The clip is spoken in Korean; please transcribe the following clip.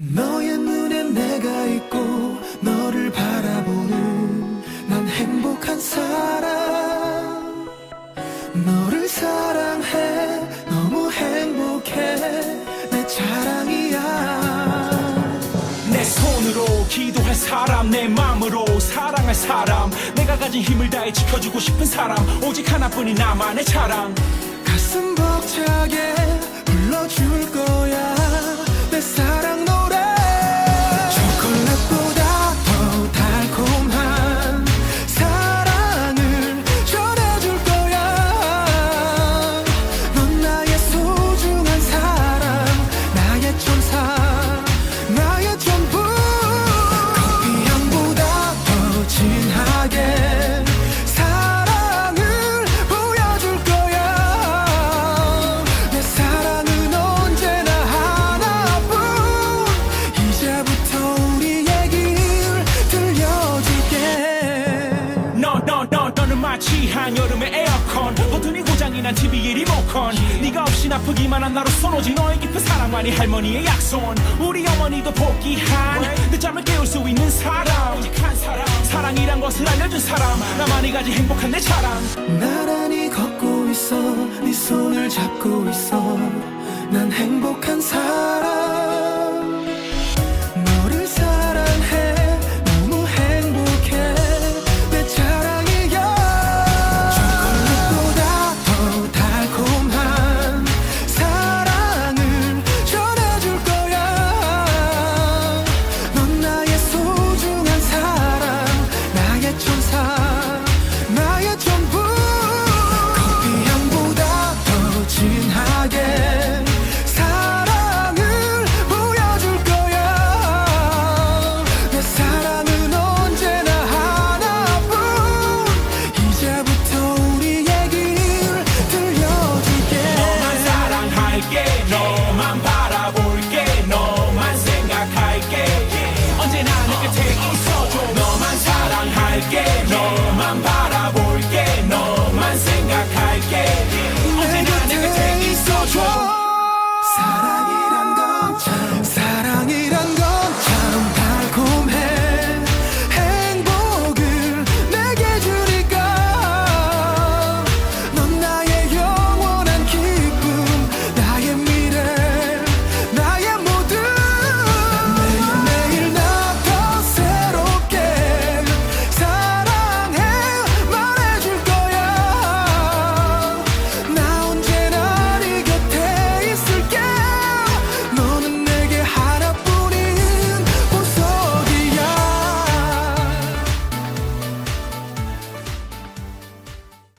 너의 눈엔 내가 있고 너를 바라보는 난 행복한 사람. 너를 사랑해. 너무 행복해. 내 자랑이야. 내 손으로 기도할 사람 내 마음으로 사랑할 사람. 내가 가진 힘을 다해 지켜주고 싶은 사람. 오직 하나뿐인 나만의 자랑. 가슴 벅차게 불러줄 거야 마치 한여름의 에어컨. 버튼이 고장이 난 TV의 리모컨. 네가 없이 나쁘기만 한 나로 손오지 너의 깊은 사랑만이 할머니의 약손 우리 어머니도 복귀한 늦잠을 깨울 수 있는 사람. 사람. 사랑이란 것을 알려준 사람. 나만이 가진 행복한 내 자랑. 나란히 걷고 있어. 네 손을 잡고 있어. 난 행복한 사람